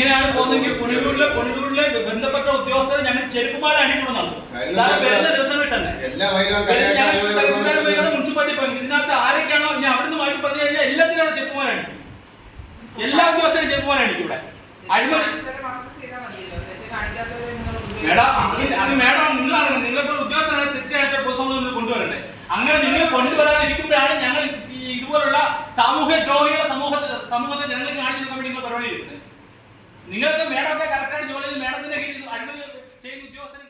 ഇങ്ങനെയാണ് പോകുന്നതെങ്കിൽ പുനലൂരിലെ പുനലൂരിലെ ബന്ധപ്പെട്ട ഉദ്യോഗസ്ഥരെ ഞങ്ങൾ ചെരുപ്പുമാല അണിക്കൊണ്ട് നടത്തും വരുന്ന ദിവസങ്ങളിൽ തന്നെ. മുനിസിപ്പാലിറ്റി പോയി ഇതിനകത്ത് ആരൊക്കെയാണോ ഇനി അവിടുന്ന് മാറ്റി പറഞ്ഞു കഴിഞ്ഞാൽ എല്ലാത്തിനും അവിടെ ചെരുപ്പുമാല അണിക്കും എല്ലാ ഉദ്യോഗസ്ഥരും ചെരുപ്പുമാല അണിക്കും ഇവിടെ. അഴിമതി. മേഡം അത് മേഡം നിങ്ങളാണ്. നിങ്ങളിപ്പോൾ ഉദ്യോഗസ്ഥരാണ് കൃത്യമായിട്ട് പൊതുസമൂഹത്തിൽ കൊണ്ടുവരണ്ടേ അങ്ങനെ നിങ്ങൾ കൊണ്ടുവരാതിരിക്കുമ്പോഴാണ് ഞങ്ങൾ ഇതുപോലുള്ള സാമൂഹ്യ ദ്രോഹികളെ സമൂഹത്തെ സമൂഹത്തെ ജനങ്ങൾക്ക് കാണിച്ചു കൊടുക്കാൻ വേണ്ടി നിങ്ങൾ പരിപാടി നിങ്ങൾക്ക് മേഡത്തെ കറക്റ്റായിട്ട് ജോലി ചെയ്ത് മേഡത്തിന്റെ കീഴിൽ അഴിമതി ചെയ്യുന്ന ഉദ്യോഗസ്ഥരും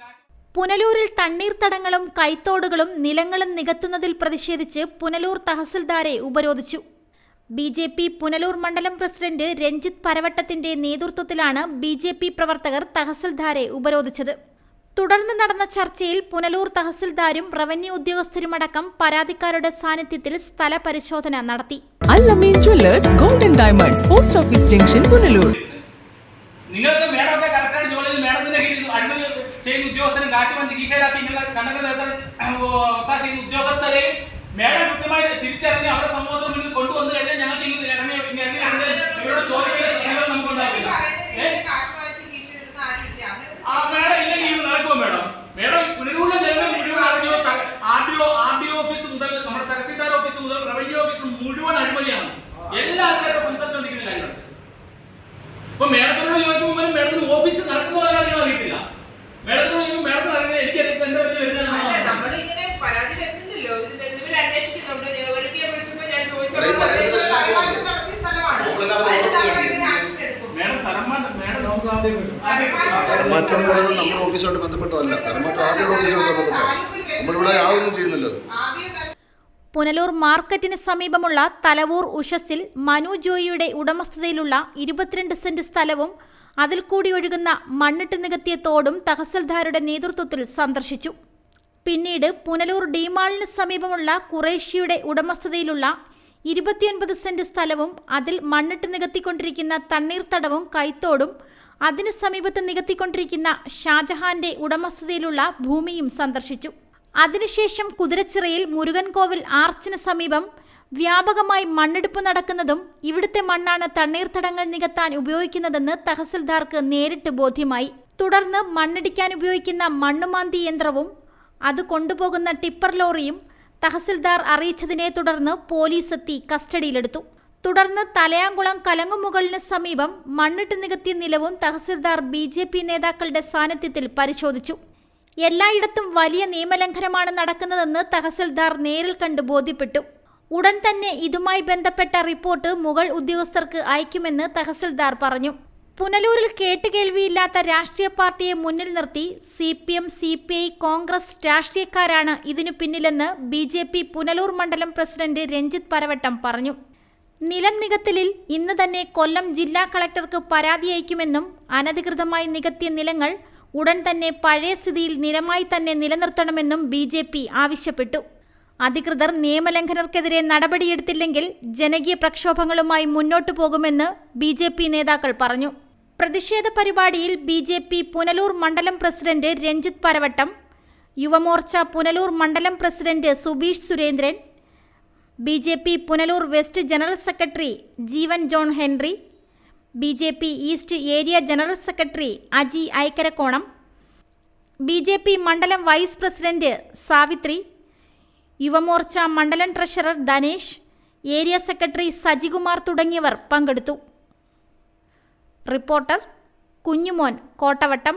പുനലൂരിൽ തണ്ണീർത്തടങ്ങളും കൈത്തോടുകളും നിലങ്ങളും നികത്തുന്നതിൽ പ്രതിഷേധിച്ച് പുനലൂർ തഹസിൽദാരെ ഉപരോധിച്ചു. ബി ജെ പി പുനലൂർ മണ്ഡലം പ്രസിഡന്റ് രഞ്ജിത്ത് പരവട്ടത്തിന്റെ നേതൃത്വത്തിലാണ് ബി ജെ പി പ്രവർത്തകർ തഹസിൽദാരെ ഉപരോധിച്ചത്. തുടർന്ന് നടന്ന ചർച്ചയിൽ പുനലൂർ തഹസിൽദാരും റവന്യൂ ഉദ്യോഗസ്ഥരുമടക്കം പരാതിക്കാരുടെ സാന്നിധ്യത്തിൽ സ്ഥല പരിശോധന നടത്തി golden diamonds post office junction Punalur നിങ്ങൾക്ക് മേഡത്തെ കറക്റ്റായിട്ട് ജോലി ചെയ്ത് മേഡത്തിന്റെ കീഴിൽ അഴിമതി കാശ് പഞ്ച് കീശയിലാക്കി ഇങ്ങനെ കണ്ടങ്ങൾ ഒത്താശ ചെയ്യുന്ന ഉദ്യോഗസ്ഥരെയും മേഡം കൃത്യമായി തിരിച്ചറിഞ്ഞ് അവരെ സമൂഹത്തിന് മുന്നിൽ കൊണ്ടുവന്നു കഴിഞ്ഞാൽ ഞങ്ങൾക്ക് ഇങ്ങനെ ഇറങ്ങി ഇങ്ങനെ ഇറങ്ങി ഇറങ്ങി ഇവരോട് ചോദിക്കേണ്ട സമയം നമുക്ക് ഉണ്ടാവില്ല? ആ മേഡം ഇല്ലെങ്കിൽ ഇത് നടക്കുമോ മേഡം? മേഡം പുനരൂരിലെ ജനങ്ങൾ മുഴുവൻ അറിഞ്ഞോ R D O R D office മുതൽ നമ്മുടെ തഹസീൽദാർ ഓഫീസ് മുതൽ റവന്യൂ ഓഫീസ് മുഴുവൻ അഴിമതിയാണ്. എല്ലാ ആൾക്കാരും സംസാരിച്ചുകൊണ്ടിരിക്കുന്ന കാര്യമാണ്. ഇപ്പൊ മേഡത്തിനോട് ചോദിക്കുമ്പോൾ മേഡത്തിന് ഓഫീസ് നടക്കുന്ന കാര്യങ്ങൾ അറിയത്തില്ല. മേഡത്തിന് അറിയാം. എനിക്കറിയാം എന്റെ വലിയ അല്ല, വരുന്ന നമ്മളിങ്ങനെ പരാതി വരുന്നില്ലല്ലോ. ഇതിന്റെ അന്വേഷിക്കുന്നുണ്ട്. ഞാൻ പറയുന്നത് തരംമാറ്റ ആദ്യം നമ്മുടെ ഓഫീസുമായിട്ട് ബന്ധപ്പെട്ടതല്ല. തരംമാറ്റം ആദ്യയുടെ ഓഫീസുമായിട്ട് ബന്ധപ്പെട്ടത്. നമ്മളിവിടെ യാതൊന്നും ചെയ്യുന്നില്ല ആദ്യം പുനലൂർ മാർക്കറ്റിന് സമീപമുള്ള തലവൂർ ഉഷസിൽ മനു ജോയിയുടെ ഉടമസ്ഥതയിലുള്ള ഇരുപത്തിരണ്ട് സെന്റ് സ്ഥലവും അതിൽ കൂടി ഒഴുകുന്ന മണ്ണിട്ട് നികത്തിയ തോടും തഹസിൽദാരുടെ നേതൃത്വത്തിൽ സന്ദർശിച്ചു. പിന്നീട് പുനലൂർ ഡിമാളിന് സമീപമുള്ള കുറേഷ്യയുടെ ഉടമസ്ഥതയിലുള്ള ഇരുപത്തിയൊൻപത് സെന്റ് സ്ഥലവും അതിൽ മണ്ണിട്ട് നികത്തിക്കൊണ്ടിരിക്കുന്ന തണ്ണീർത്തടവും കൈത്തോടും അതിന് സമീപത്ത് നികത്തിക്കൊണ്ടിരിക്കുന്ന ഷാജഹാന്റെ ഉടമസ്ഥതയിലുള്ള ഭൂമിയും സന്ദർശിച്ചു. അതിനുശേഷം കുതിരച്ചിറയിൽ മുരുകൻകോവിൽ ആർച്ചിന് സമീപം വ്യാപകമായി മണ്ണെടുപ്പ് നടക്കുന്നതും ഇവിടുത്തെ മണ്ണാണ് തണ്ണീർത്തടങ്ങൾ നികത്താൻ ഉപയോഗിക്കുന്നതെന്ന് തഹസിൽദാർക്ക് നേരിട്ട് ബോധ്യമായി. തുടർന്ന് മണ്ണിടിക്കാൻ ഉപയോഗിക്കുന്ന മണ്ണുമാന്തി യന്ത്രവും അത് കൊണ്ടുപോകുന്ന ടിപ്പർ ലോറിയും തഹസിൽദാർ അറിയിച്ചതിനെ തുടർന്ന് പോലീസ് എത്തി കസ്റ്റഡിയിലെടുത്തു. തുടർന്ന് തലയാങ്കുളം കലങ്ങുമുകളിന് സമീപം മണ്ണിട്ട് നികത്തിയ നിലവും തഹസിൽദാർ ബി ജെ പി നേതാക്കളുടെ സാന്നിധ്യത്തിൽ പരിശോധിച്ചു. എല്ലായിടത്തും വലിയ നിയമലംഘനമാണ് നടക്കുന്നതെന്ന് തഹസിൽദാർ നേരിൽ കണ്ട് ബോധ്യപ്പെട്ടു. ഉടൻ തന്നെ ഇതുമായി ബന്ധപ്പെട്ട റിപ്പോർട്ട് മുഗൾ ഉദ്യോഗസ്ഥർക്ക് അയക്കുമെന്ന് തഹസിൽദാർ പറഞ്ഞു. പുനലൂരിൽ കേട്ടുകേൾവിയില്ലാത്ത രാഷ്ട്രീയ പാർട്ടിയെ മുന്നിൽ നിർത്തി C P M C P I Congress രാഷ്ട്രീയക്കാരാണ് ഇതിനു പിന്നിലെന്ന് ബി ജെ പി പുനലൂർ മണ്ഡലം പ്രസിഡന്റ് രഞ്ജിത്ത് പരവട്ടം പറഞ്ഞു. നിലം നികത്തലിൽ ഇന്ന് തന്നെ കൊല്ലം ജില്ലാ കളക്ടർക്ക് പരാതി അയക്കുമെന്നും അനധികൃതമായി നികത്തിയ നിലങ്ങൾ ഉടൻ തന്നെ പഴയ സ്ഥിതിയിൽ നിലമായി തന്നെ നിലനിർത്തണമെന്നും ബി ആവശ്യപ്പെട്ടു. അധികൃതർ നിയമലംഘനർക്കെതിരെ നടപടിയെടുത്തില്ലെങ്കിൽ ജനകീയ പ്രക്ഷോഭങ്ങളുമായി മുന്നോട്ടു പോകുമെന്ന് ബി ജെ പി നേതാക്കൾ പറഞ്ഞു. പ്രതിഷേധ പരിപാടിയിൽ ബി ജെ പി പുനലൂർ മണ്ഡലം പ്രസിഡന്റ് രഞ്ജിത്ത് പരവട്ടം യുവമോർച്ച പുനലൂർ മണ്ഡലം president Subeesh Surendran B J P Punalur west general secretary Jeevan John Henry B J P east area general secretary Aji Aikkarakonam B J P മണ്ഡലം vice president Savithri Yuva Morcha മണ്ഡലം treasurer Dhanesh area secretary Sajikumar തുടങ്ങിയവർ പങ്കെടുത്തു. Reporter Kunjumon Kottavattam.